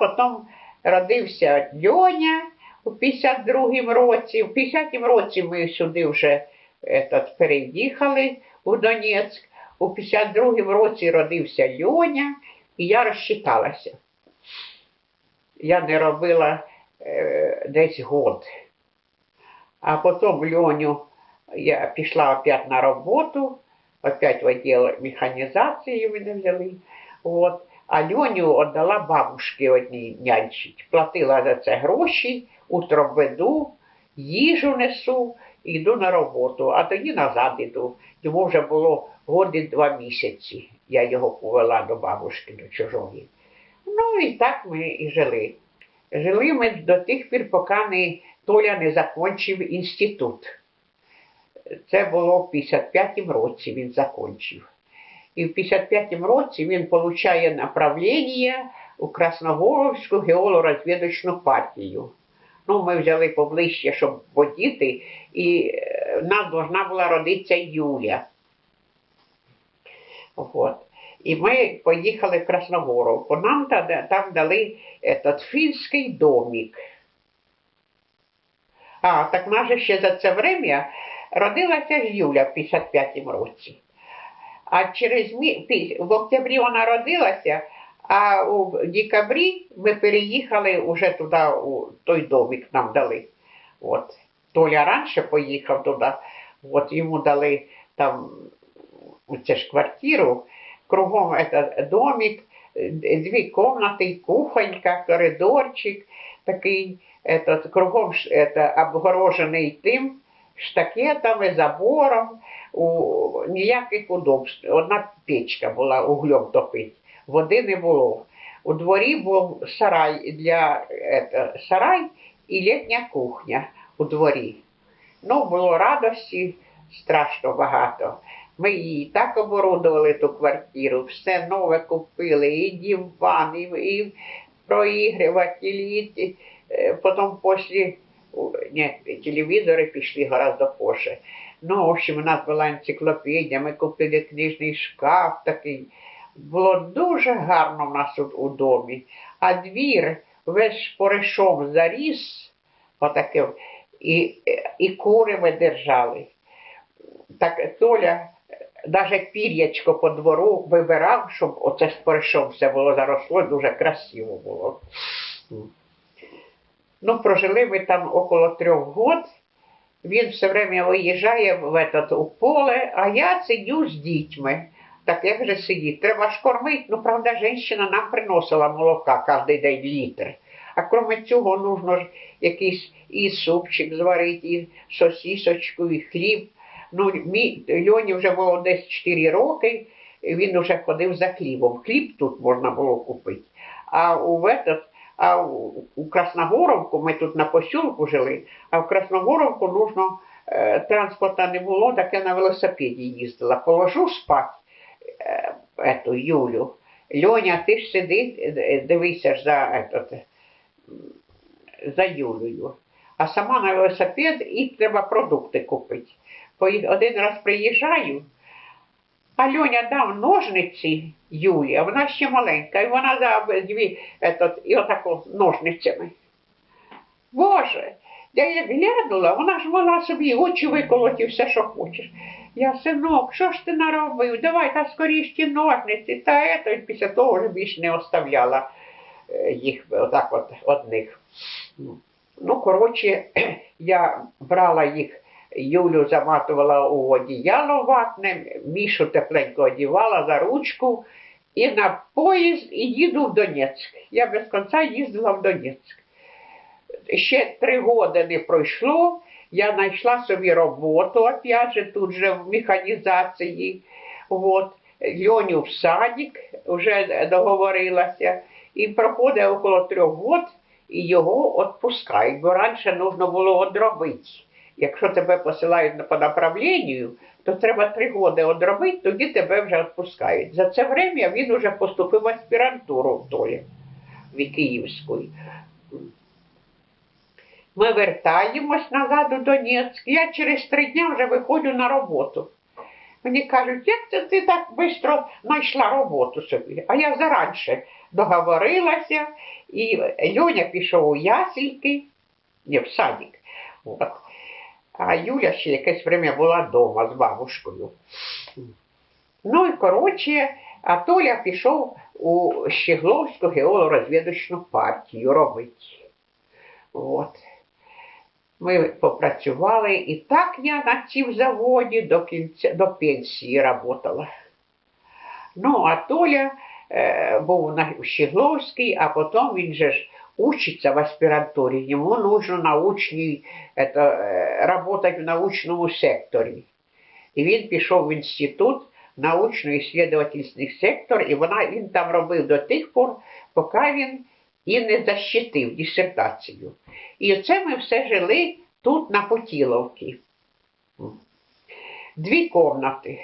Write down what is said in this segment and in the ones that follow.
Потім родився Льоня у 52-му році. У 50-му році ми сюди вже этот, переїхали у Донецьк. У 52-му році родився Льоня, і я розчиталася. Я не робила е, десь год. А потім Льоню я пішла опять на роботу, опять в відділ механізації мене взяли. От. А Льоню віддала бабушці одній нянчить. Платила за це гроші, утром веду, їжу несу, йду на роботу, а тоді назад іду. Йому вже було годи два місяці. Я його повела до бабушки, до чужої. Ну і так ми і жили. Жили ми до тих пір, поки не, Толя не закінчив інститут. Це було в 55-му році він закінчив. І в 55-му році він отримує направлення у Красногоровську геолорозвідочну партію. Ну, ми взяли поближче, щоб водіти, і е, в нас должна була родитися Юля. От. І ми поїхали в Красногоровку. Нам та- там дали этот, фінський домик. А, так може ще за це время родилася Юля в 55-му році. А через мі... пі- в октябрі вона родилася, а у декабрі ми переїхали уже туди, у той домик нам дали. От. Толя раніше поїхав туди, от йому дали там це ж квартиру, кругом этот домик, е, дві кімнати, кухонька, коридорчик такий, этот, кругом ш- это, обгорожений тим штакетами, забором, у, ніяких удобств. Одна печка була углем топить, води не було. У дворі був сарай для это, сарай і літня кухня у дворі. Ну, було радості страшно багато. Ми її так оборудували ту квартиру, все нове купили, і диван, і, і проігрівателі, е, потім після ні, телевізори пішли гораздо позже. Ну, в общем, у нас була енциклопедія, ми купили книжний шкаф такий. Було дуже гарно в нас тут у домі. А двір весь поришом заріс, отаке, і, і кури ми держали. Так Толя навіть пір'ячко по двору вибирав, щоб оце з поришом все було заросло, дуже красиво було. Ну, прожили ми там около трьох год. Він все время виїжджає в этот, у поле, а я сидю з дітьми. Так як же сидіти? Треба ж кормити. Ну, правда, жінка нам приносила молока кожен день літр. А крім цього, нужно ж якийсь і супчик зварити, і сосісочку, і хліб. Ну, Льоні вже було десь 4 роки, він вже ходив за хлібом. Хліб тут можна було купити. А у этот, а у, Красногоровку, ми тут на посілку жили, а в Красногоровку нужно, е, транспорта не було, так я на велосипеді їздила. Положу спать е, ету Юлю. Льоня, ти ж сиди, е, дивися ж за, этот, за Юлею. А сама на велосипед і треба продукти купити. Один раз приїжджаю, а Льоня дав ножниці Юлі, а вона ще маленька, і вона дав дві этот, і отако ножницями. Боже, я як глянула, вона ж могла собі очі виколоти все, що хочеш. Я, синок, що ж ти наробив? Давай та скоріш ті ножниці, та ето, і після того вже більш не оставляла е, їх отак от одних. Ну, коротше, я брала їх, Юлю заматувала у одіяло ватне, Мішу тепленько одівала за ручку і на поїзд і їду в Донецьк. Я без кінця їздила в Донецьк. Ще три роки не пройшло, я знайшла собі роботу, опять же, тут же в механізації. Вот. Льоню в садик вже договорилася. І проходить около трьох років, і його відпускають, бо раніше потрібно було одробити. Якщо тебе посилають по направленню, то треба три роки одробити, тоді тебе вже відпускають. За це время він вже поступив в аспірантуру в Толі, в Київську. Ми вертаємось назад у Донецьк. Я через три дні вже виходжу на роботу. Мені кажуть, як це ти так швидко знайшла роботу собі? А я заранше договорилася, і Льоня пішов у ясельки, ні, в садик. А Юля ще якесь время була вдома з бабушкою. Ну і коротше, а Толя пішов у Щегловську геологорозвідочну партію робити. От. Ми попрацювали, і так я на цім заводі до кінця, до пенсії працювала. Ну, а Толя е, був на Щегловській, а потім він же ж учится в аспирантуре, ему нужно научный, это, э, работать в научному секторі. І він пішов в інститут научно-исследовательський сектор, і вона, він там робив до тих пор, поки він і не защитив дисертацію. І оце ми все жили тут на Потіловці. Дві комнати.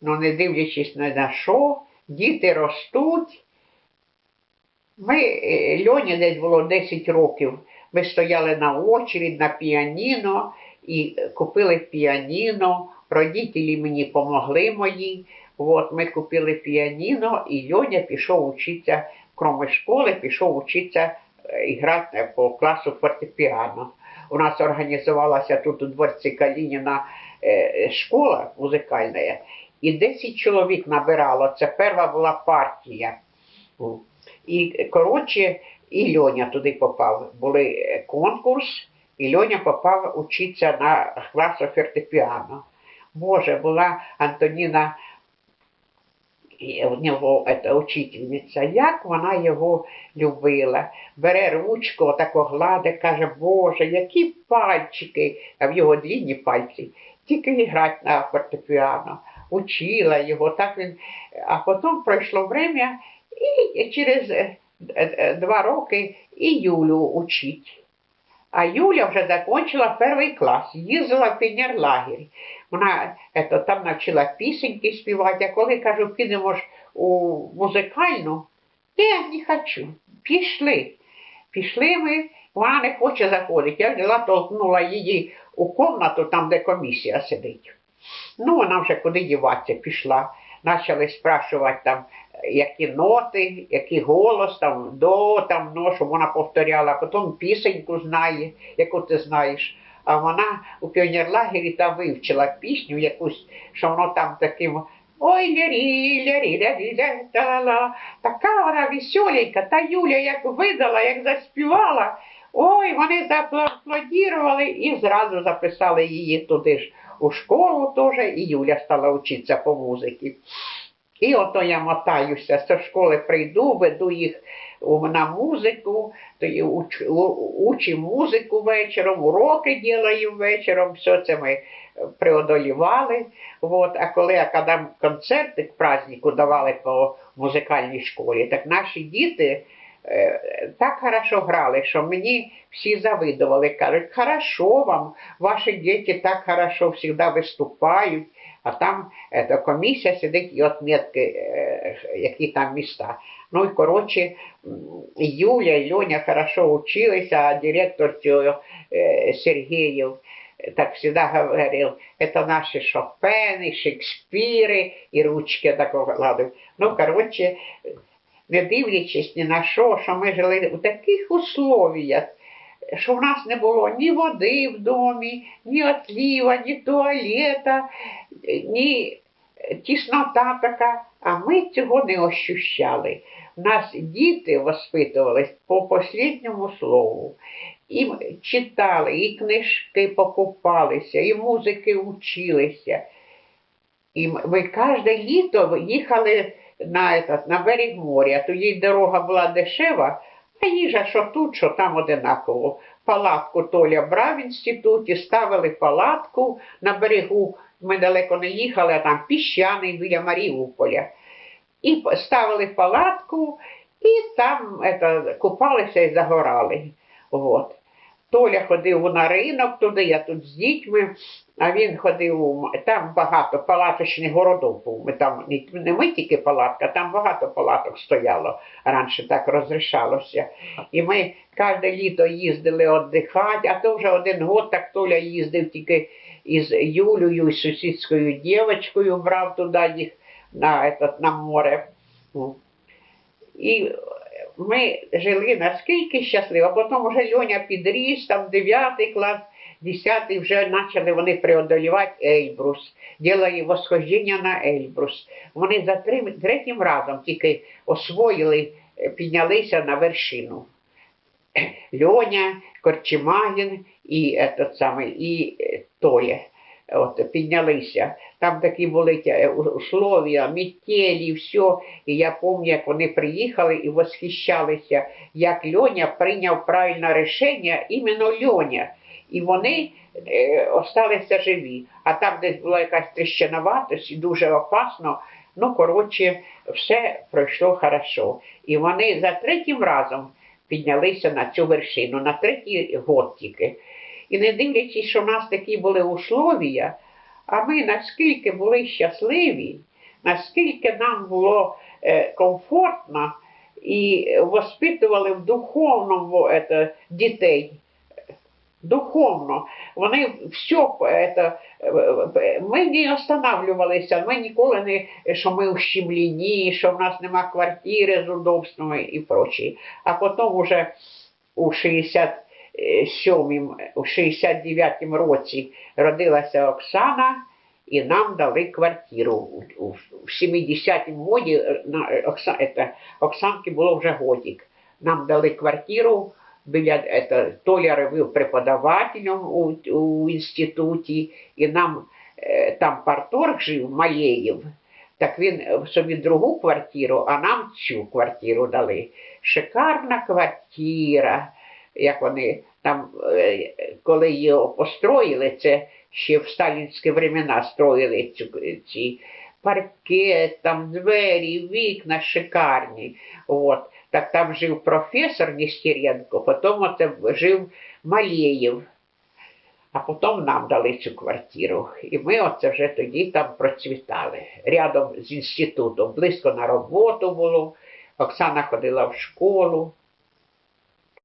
Ну, не дивлячись ні на що, діти ростуть. Ми, е, Льоні десь було 10 років. Ми стояли на очередь на піаніно і купили піаніно. Родителі мені допомогли мої. От, ми купили піаніно, і Льоня пішов вчитися, крім школи, пішов вчитися е, грати по класу фортепіано. У нас організувалася тут у дворці Калініна е, школа музикальна, і 10 чоловік набирало. Це перша була партія. І, коротше, і Льоня туди попав. Були е, конкурс, і Льоня попав учитися на класу фортепіано. Боже, була Антоніна, у нього це, учительниця, як вона його любила. Бере ручку, отако гладить, каже, Боже, які пальчики, а в його длінні пальці, тільки грати на фортепіано. Учила його, так він. А потім пройшло время, і через е, е, е, два роки і Юлю учить. А Юля вже закінчила перший клас, їздила в піонерлагерь. Вона ето, там навчила пісеньки співати, а коли кажу, підемо ж у музикальну, я не хочу. Пішли. Пішли ми, вона не хоче заходити. Я взяла, толкнула її у комнату, там, де комісія сидить. Ну, вона вже куди діватися пішла. Почали спрашувати там, які ноти, який голос, там, до, там, но, щоб вона повторяла, а потім пісеньку знає, яку ти знаєш. А вона у піонерлагері там вивчила пісню якусь, що воно там таким Ой, лярі, лярі, лярі, лярі, та Така вона веселенька, та Юля як видала, як заспівала. Ой, вони зааплодірували і зразу записали її туди ж у школу теж, і Юля стала вчитися по музиці. І ото я мотаюся, з школи прийду, веду їх на музику, то уч, учу музику вечором, уроки ділаю вечором, все це ми преодолівали. От. А коли я концерти к празднику давали по музикальній школі, так наші діти е, так хорошо грали, що мені всі завидували, кажуть, хорошо вам, ваші діти так хорошо завжди виступають а там ета, комісія сидить і отметки, е, які там міста. Ну і коротше, Юля і Льоня хорошо училися, а директор цього е, Сергеєв так всегда говорил, это наши Шопени, Шекспіри і ручки такого ладу. Ну, коротше, не дивлячись ні на що, що ми жили у таких условіях, що в нас не було ні води в домі, ні отліва, ні туалета, ні тіснота така, а ми цього не ощущали. У нас діти воспитувались по послідньому слову. І читали, і книжки покупалися, і музики вчилися. І ми кожне літо їхали на этот, на берег моря, тоді дорога була дешева, а їжа, що тут, що там одинаково. Палатку Толя брав в інституті, ставили палатку на берегу. Ми далеко не їхали, а там піщаний біля Маріуполя. І ставили палатку, і там это, купалися і загорали. От. Толя ходив на ринок туди, я тут з дітьми, а він ходив, там багато палаточних городов був. Ми там не ми тільки палатка, там багато палаток стояло, раніше так розрішалося. І ми кожне літо їздили віддихати, а то вже один год так Толя їздив тільки із Юлею, із сусідською дівчинкою, брав туди їх на, на море. І ми жили наскільки щасливо, а потім вже Льоня підріс, там 9 клас, 10 вже почали вони преодолівати Ельбрус, ділали восхождення на Ельбрус. Вони за три- третім разом тільки освоїли, е, піднялися на вершину. Льоня, Корчимагін і, этот самий, і е, Толя. От, піднялися. Там такі були тя- условия, метелі, все. І я пам'ятаю, як вони приїхали і восхищалися, як Льоня прийняв правильне рішення, іменно Льоня. І вони е, осталися живі. А там десь була якась тріщиноватость і дуже опасно. Ну, коротше, все пройшло хорошо. І вони за третім разом піднялися на цю вершину, на третій год тільки. І не дивлячись, що в нас такі були условия, а ми наскільки були щасливі, наскільки нам було е, комфортно і воспитували в духовному ето, дітей. Духовно. Вони все, это, ми не останавливалися, ми ніколи не, що ми ущемлені, що в нас нема квартири з удобствами і прочі. А потім уже у 67-м, у 69-му році родилася Оксана, і нам дали квартиру. У, у, в 70-му годі е, е, Окса, Оксанки було вже годик. Нам дали квартиру біля это, Толя робив преподавателем у, у інституті, і нам е, там парторг жив Малеєв. Так він е, собі другу квартиру, а нам цю квартиру дали. Шикарна квартира, як вони там, е, коли її построїли, це ще в сталінські времена строїли цю, ці паркет, там двері, вікна шикарні. От. Так там жив професор Нестеренко, потім жив Малеєв. А потім нам дали цю квартиру. І ми оце вже тоді там процвітали. Рядом з інститутом. Близько на роботу було. Оксана ходила в школу.